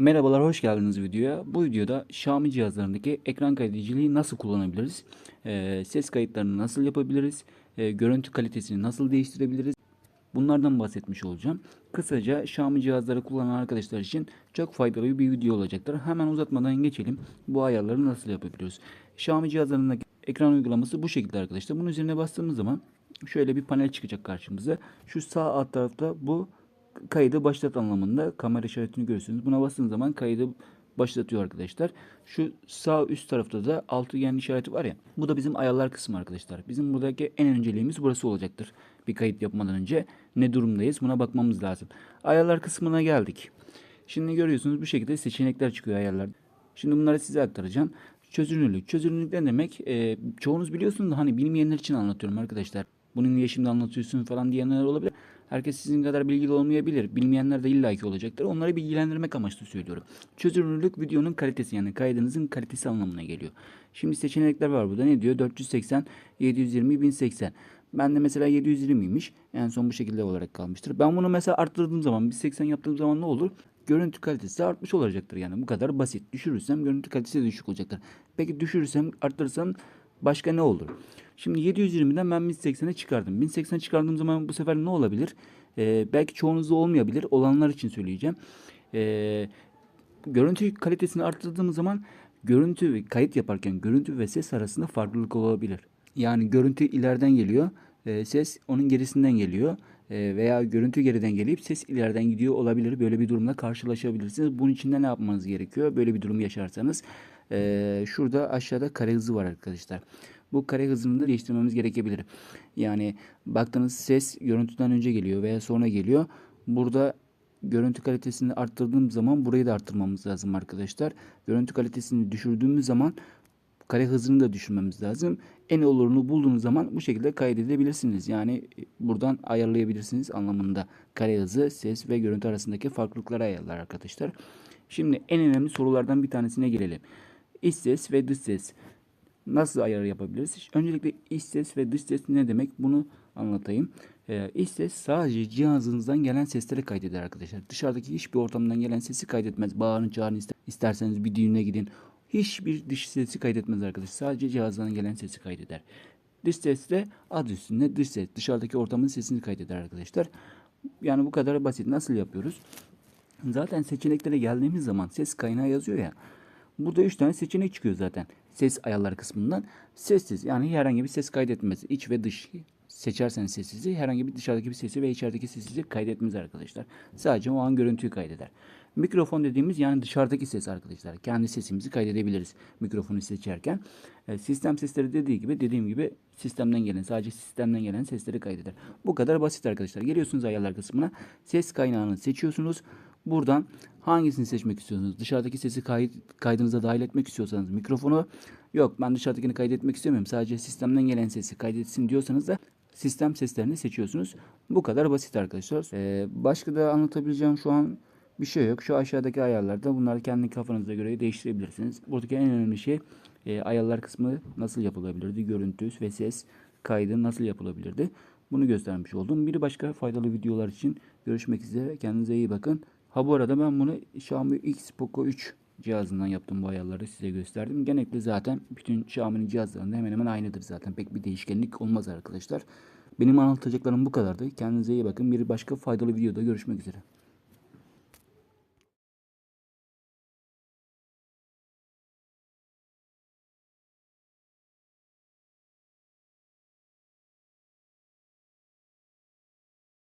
Merhabalar, hoş geldiniz videoya. Bu videoda Xiaomi cihazlarındaki ekran kaydediciliği nasıl kullanabiliriz? Ee, ses kayıtlarını nasıl yapabiliriz? Ee, görüntü kalitesini nasıl değiştirebiliriz? Bunlardan bahsetmiş olacağım. Kısaca Xiaomi cihazları kullanan arkadaşlar için çok faydalı bir video olacaktır. Hemen uzatmadan geçelim. Bu ayarları nasıl yapabiliyoruz? Xiaomi cihazlarındaki ekran uygulaması bu şekilde arkadaşlar. Bunun üzerine bastığımız zaman şöyle bir panel çıkacak karşımıza. Şu sağ alt tarafta bu kaydı başlat anlamında kamera işaretini görüyorsunuz. Buna bastığınız zaman kaydı başlatıyor arkadaşlar. Şu sağ üst tarafta da altıgen işareti var ya. Bu da bizim ayarlar kısmı arkadaşlar. Bizim buradaki en önceliğimiz burası olacaktır. Bir kayıt yapmadan önce ne durumdayız buna bakmamız lazım. Ayarlar kısmına geldik. Şimdi görüyorsunuz bu şekilde seçenekler çıkıyor ayarlar. Şimdi bunları size aktaracağım. Çözünürlük. Çözünürlük ne demek? Ee, çoğunuz biliyorsunuz hani bilmeyenler için anlatıyorum arkadaşlar. Bunu niye şimdi anlatıyorsun falan diyenler olabilir. Herkes sizin kadar bilgili olmayabilir. Bilmeyenler de illaki olacaktır. Onları bilgilendirmek amaçlı söylüyorum. Çözünürlük videonun kalitesi yani kaydınızın kalitesi anlamına geliyor. Şimdi seçenekler var burada. Ne diyor? 480, 720, 1080. Ben de mesela 720'ymiş. En son bu şekilde olarak kalmıştır. Ben bunu mesela arttırdığım zaman 1080 yaptığım zaman ne olur? Görüntü kalitesi artmış olacaktır yani. Bu kadar basit. Düşürürsem görüntü kalitesi düşük olacaktır. Peki düşürürsem arttırırsam başka ne olur? Şimdi 720'den ben 1080'e çıkardım. 1080 çıkardığım zaman bu sefer ne olabilir? Ee, belki çoğunuzda olmayabilir. Olanlar için söyleyeceğim. Ee, görüntü kalitesini arttırdığımız zaman görüntü ve kayıt yaparken görüntü ve ses arasında farklılık olabilir. Yani görüntü ileriden geliyor, e, ses onun gerisinden geliyor E, veya görüntü geriden gelip ses ileriden gidiyor olabilir. Böyle bir durumla karşılaşabilirsiniz. Bunun için de ne yapmanız gerekiyor? Böyle bir durum yaşarsanız e, şurada aşağıda kare hızı var arkadaşlar. Bu kare hızını da değiştirmemiz gerekebilir. Yani baktığınız ses görüntüden önce geliyor veya sonra geliyor. Burada görüntü kalitesini arttırdığım zaman burayı da arttırmamız lazım arkadaşlar. Görüntü kalitesini düşürdüğümüz zaman kare hızını da düşürmemiz lazım. En olurunu bulduğunuz zaman bu şekilde kaydedebilirsiniz. Yani buradan ayarlayabilirsiniz anlamında. Kare hızı, ses ve görüntü arasındaki farklılıkları ayarlar arkadaşlar. Şimdi en önemli sorulardan bir tanesine gelelim. İç ses ve dış ses nasıl ayar yapabiliriz? Öncelikle iç ses ve dış ses ne demek bunu anlatayım. Ee, iç ses sadece cihazınızdan gelen sesleri kaydeder arkadaşlar. Dışarıdaki hiçbir ortamdan gelen sesi kaydetmez. Bağırın çağırın ister, isterseniz bir düğüne gidin. Hiçbir dış sesi kaydetmez arkadaşlar. Sadece cihazdan gelen sesi kaydeder. Dış ses de adı üstünde dış ses. Dışarıdaki ortamın sesini kaydeder arkadaşlar. Yani bu kadar basit. Nasıl yapıyoruz? Zaten seçeneklere geldiğimiz zaman ses kaynağı yazıyor ya. Burada 3 tane seçenek çıkıyor zaten. Ses ayarları kısmından. Sessiz yani herhangi bir ses kaydetmez. İç ve dış seçerseniz sessizi herhangi bir dışarıdaki bir sesi ve içerideki sesi kaydetmez arkadaşlar. Sadece o an görüntüyü kaydeder. Mikrofon dediğimiz yani dışarıdaki ses arkadaşlar. Kendi sesimizi kaydedebiliriz mikrofonu seçerken. E, sistem sesleri dediği gibi dediğim gibi sistemden gelen sadece sistemden gelen sesleri kaydeder. Bu kadar basit arkadaşlar. Geliyorsunuz ayarlar kısmına. Ses kaynağını seçiyorsunuz. Buradan hangisini seçmek istiyorsunuz? Dışarıdaki sesi kayıt, kaydınıza dahil etmek istiyorsanız mikrofonu yok ben dışarıdakini kaydetmek istemiyorum. Sadece sistemden gelen sesi kaydetsin diyorsanız da sistem seslerini seçiyorsunuz. Bu kadar basit arkadaşlar. Ee, başka da anlatabileceğim şu an bir şey yok. Şu aşağıdaki ayarlarda bunları kendi kafanıza göre değiştirebilirsiniz. Buradaki en önemli şey e, ayarlar kısmı nasıl yapılabilirdi? Görüntü ve ses kaydı nasıl yapılabilirdi? Bunu göstermiş oldum. Bir başka faydalı videolar için görüşmek üzere. Kendinize iyi bakın. Ha bu arada ben bunu Xiaomi X Poco 3 cihazından yaptım bu ayarları size gösterdim. Genellikle zaten bütün Xiaomi'nin cihazlarında hemen hemen aynıdır zaten. Pek bir değişkenlik olmaz arkadaşlar. Benim anlatacaklarım bu kadardı. Kendinize iyi bakın. Bir başka faydalı videoda görüşmek üzere.